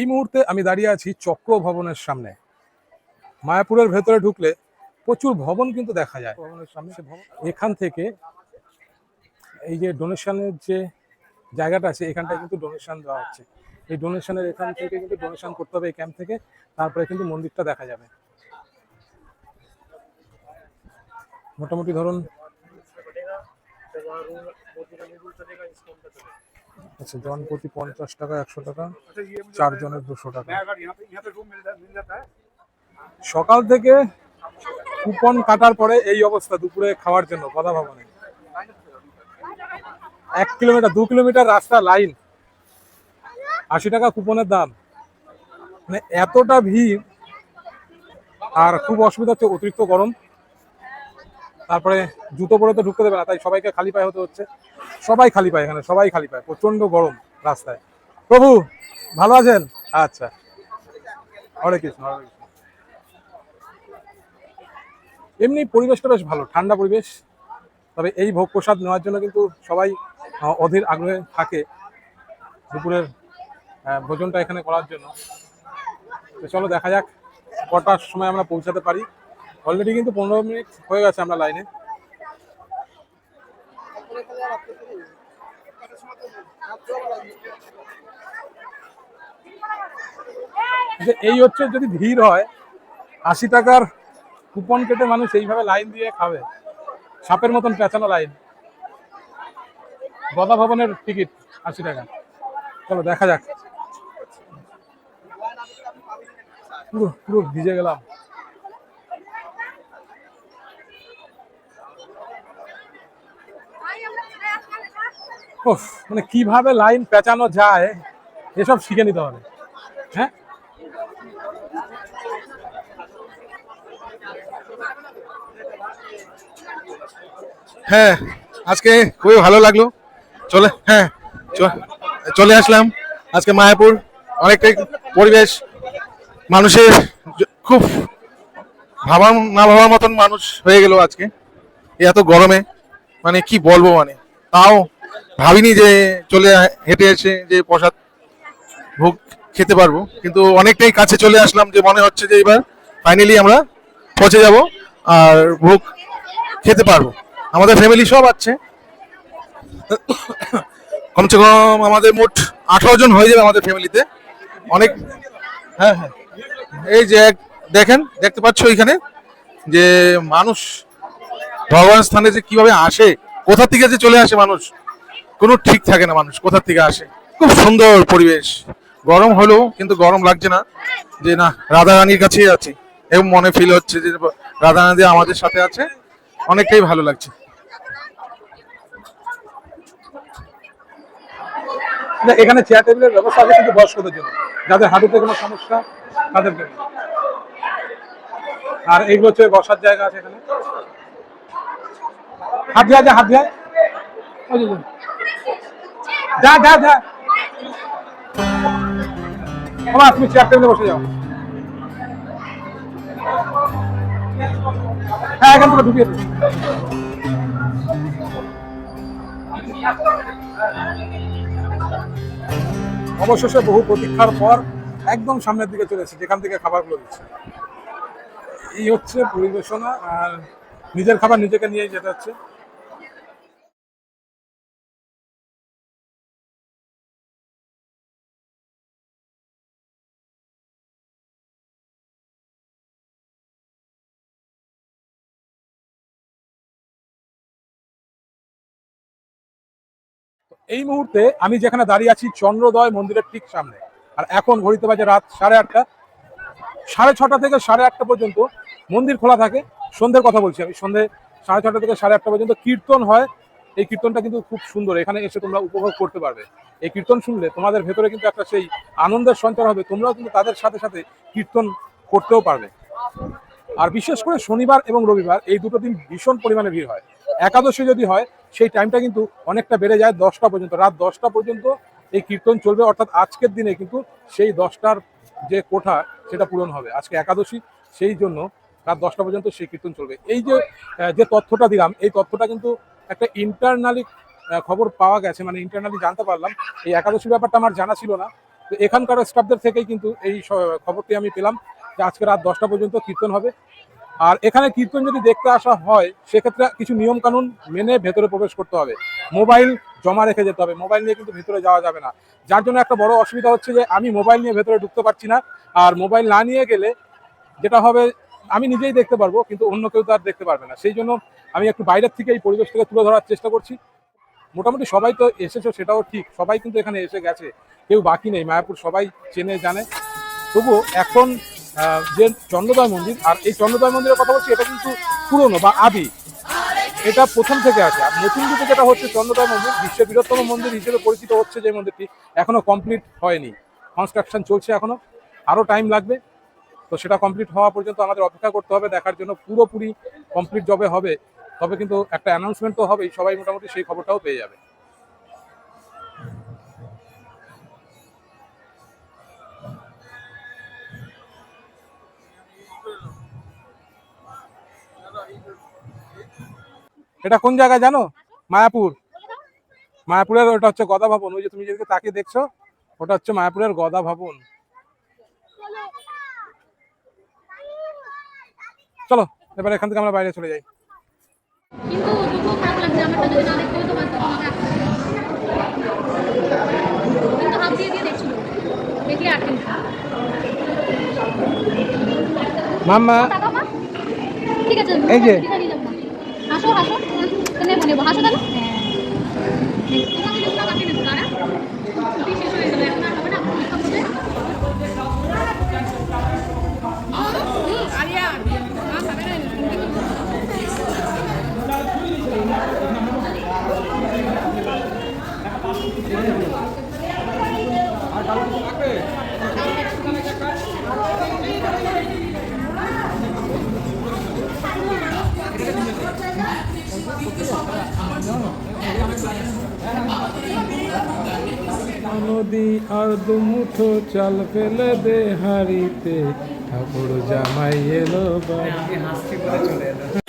এই মুহূর্তে আমি দাঁড়িয়ে আছি চক্র ভবনের সামনে। মায়াপুরের ভেতরে ঢুকলে প্রচুর ভবন কিন্তু দেখা যায়। ভবনের সামনে এখান থেকে এই যে ডোনেশনের যে জায়গাটা আছে এখানটায় কিন্তু ডোনেশন দেওয়া হচ্ছে। এই ডোনেশনের এখান থেকে কিন্তু ডোনেশন করতে হবে এই ক্যাম্প থেকে তারপরে কিন্তু মন্দিরটা দেখা যাবে। মোটামুটি ধরুন আচ্ছা জন প্রতি পঞ্চাশ টাকা, একশো টাকা, চারজনের দুশো টাকা। সকাল থেকে কুপন কাটার পরে এই অবস্থা, দুপুরে খাওয়ার জন্য কথা ভবনে এক কিলোমিটার, দু কিলোমিটার রাস্তা, লাইন। আশি টাকা কুপনের দাম। মানে এতটা ভিড়, আর খুব অসুবিধা হচ্ছে অতিরিক্ত গরম। তারপরে জুতো পরে তো ঢুকতে দেবে না, তাই সবাইকে খালি পায়ে হতে হচ্ছে। সবাই খালি পায় এখানে, সবাই খালি পায় প্রচণ্ড গরম রাস্তায়। প্রভু, ভালো আছেন? আচ্ছা। হরে কৃষ্ণ হরে কৃষ্ণ। এমনি পরিবেশটা বেশ ভালো, ঠান্ডা পরিবেশ। তবে এই ভোগ প্রসাদ নেওয়ার জন্য কিন্তু সবাই অধীর আগ্রহে থাকে দুপুরের ভোজনটা এখানে করার জন্য। তো চলো দেখা যাক, কটার সময় আমরা পৌঁছাতে পারি। অলরেডি কিন্তু পনেরো মিনিট হয়ে গেছে আমরা লাইনে যে এই হচ্ছে যদি ভিড় হয়, আশি টাকার কুপন কেটে মানুষ এইভাবে লাইন দিয়ে খাবে। সাপের মতন পেঁচানো লাইন গদা ভবনের টিকিট আশি টাকা। চলো, দেখা যাক। পুরো পুরো ভিজে গেলাম। উফ, মানে কীভাবে লাইন পেঁচানো যায় এসব শিখে নিতে হবে। হ্যাঁ? হ্যাঁ আজকে খুবই ভালো লাগল। চলে হ্যাঁ চলে আসলাম। আজকে মায়াপুর অনেকটাই পরিবেশ মানুষের খুব ভাবার না ভাবার মতন মানুষ হয়ে গেল আজকে। এত গরমে মানে কি বলব মানে? তাও ভাবিনি যে চলে হেঁটে এসে যে প্রসাদ ভোগ খেতে পারব। কিন্তু অনেকটাই কাছে চলে আসলাম যে মনে হচ্ছে যে এবার ফাইনালি আমরা পৌঁছে যাব আর ভোগ খেতে পারব। আমাদের ফ্যামিলি সব আছে। কমসে কম আমাদের মোট আঠারো জন হয়ে যাবে আমাদের ফ্যামিলিতে অনেক হ্যাঁ হ্যাঁ। এই যে দেখেন, দেখতে পাচ্ছ এখানে যে মানুষ ভগবান স্থানে যে কীভাবে আসে, কোথা থেকে যে চলে আসে মানুষ। কোনো ঠিক থাকে না মানুষ কোথা থেকে আসে? খুব সুন্দর পরিবেশ। গরম হলেও কিন্তু গরম লাগছে না। যে না রাধা রানীর কাছেই আছি। এবং মনে ফিল হচ্ছে যে রাধা রানী আমাদের সাথে আছে। অনেকটাই ভালো লাগছে। না, এখানে চেয়ার টেবিলের ব্যবস্থা আছে কিন্তু বয়স্কদের জন্য। যাদের হাঁটুতে কোনো সমস্যা তাদের জন্য। আর এইগুলো হচ্ছে বসার জায়গা আছে এখানে। হাত দিয়া যা হাত দিয়া। ওই যে, যা যা। বাবা তুমি বসে যাও। হ্যাঁ এখান থেকে ঢুকিয়ে অবশেষে বহু প্রতীক্ষার পর একদম সামনের দিকে চলে এসেছে যেখান থেকে খাবারগুলো দিচ্ছে। এই হচ্ছে পরিবেশনা আর নিজের খাবার নিজেকে নিয়ে যেতে হচ্ছে। এই মুহূর্তে আমি যেখানে দাঁড়িয়ে আছি চন্দ্রোদয় মন্দিরের ঠিক সামনে। আর এখন ঘড়িতে বাজে রাত সাড়ে আটটা। সাড়ে ছটা থেকে সাড়ে আটটা পর্যন্ত মন্দির খোলা থাকে। সন্ধ্যের কথা বলছি আমি। সন্ধ্যে সাড়ে ছটা থেকে সাড়ে আটটা পর্যন্ত কীর্তন হয়। এই কীর্তনটা কিন্তু খুব সুন্দর। এখানে এসে তোমরা উপভোগ করতে পারবে। এই কীর্তন শুনলে তোমাদের ভেতরে কিন্তু একটা সেই আনন্দের সঞ্চার হবে। তোমরাও কিন্তু তাদের সাথে সাথে কীর্তন করতেও পারবে। আর বিশেষ করে শনিবার এবং রবিবার এই দুটো দিন ভীষণ পরিমাণে ভিড় হয়। একাদশী যদি হয়, সেই টাইমটা কিন্তু অনেকটা বেড়ে যায়, দশটা পর্যন্ত। রাত দশটা পর্যন্ত এই কীর্তন চলবে, অর্থাৎ আজকের দিনে কিন্তু সেই দশটার যে কোঠা, সেটা পূরণ হবে। আজকে একাদশী, সেই জন্য রাত দশটা পর্যন্ত সেই কীর্তন চলবে। এই যে যে তথ্যটা দিলাম, এই তথ্যটা কিন্তু একটা ইন্টারনালি খবর পাওয়া গেছে মানে ইন্টারনালি জানতে পারলাম। এই একাদশী ব্যাপারটা আমার জানা ছিল না। তো এখানকার স্টাফদের থেকেই কিন্তু এই খবরটি আমি পেলাম যে আজকে রাত দশটা পর্যন্ত কীর্তন হবে। আর এখানে কীর্তন যদি দেখতে আসা হয়, সেক্ষেত্রে কিছু নিয়ম কানুন মেনে ভেতরে প্রবেশ করতে হবে। মোবাইল জমা রেখে যেতে হবে। মোবাইল নিয়ে কিন্তু ভেতরে যাওয়া যাবে না। যার জন্য একটা বড় অসুবিধা হচ্ছে যে, আমি মোবাইল নিয়ে ভেতরে ঢুকতে পারছি না। আর মোবাইল না নিয়ে গেলে যেটা হবে, আমি নিজেই দেখতে পারব, কিন্তু অন্য কেউ তো আর দেখতে পারবে না। সেই জন্য আমি একটু বাইরের থেকে এই পরিবেশটাকে তুলে ধরার চেষ্টা করছি। মোটামুটি সবাই তো এসেছ, সেটাও ঠিক। সবাই কিন্তু এখানে এসে গেছে। কেউ বাকি নেই। মায়াপুর সবাই চেনে, জানে। তবুও এখন যে চন্দ্রদয় মন্দির, আর এই চন্দ্রদয় মন্দিরের কথা বলছি, এটা কিন্তু পুরনো বা আদি। এটা প্রথম থেকে আছে। আর নতুন যুগে যেটা হচ্ছে, চন্দ্রদয় মন্দির বিশ্বের বৃহত্তম মন্দির হিসেবে পরিচিত হচ্ছে যে মন্দিরটি, এখনও কমপ্লিট হয়নি। কনস্ট্রাকশন চলছে এখনও। আরও টাইম লাগবে। তো সেটা কমপ্লিট হওয়া পর্যন্ত আমাদের অপেক্ষা করতে হবে। দেখার জন্য পুরোপুরি কমপ্লিট যবে হবে। তবে কিন্তু একটা অ্যানাউন্সমেন্ট তো হবেই। সবাই মোটামুটি সেই খবরটাও পেয়ে যাবে। এটা কোন জায়গায় জানো? মায়াপুর। মায়াপুরের ওটা হচ্ছে গদা ভবন। ওই যে তুমি যেদিকে তাকিয়ে দেখছ ওটা হচ্ছে মায়াপুরের গদা ভবন। চলো এবার এখান থেকে আমরা বাইরে চলে যাই। মাম্মা। ঠিক আছে এই যে। হাসো হাসো নেব। হাসো তাহলে তোমাকে নেব নদী আর দুমুঠো চাল ফেলে দে হারিতে ঠাকুর জামাই এলো বাড়ি।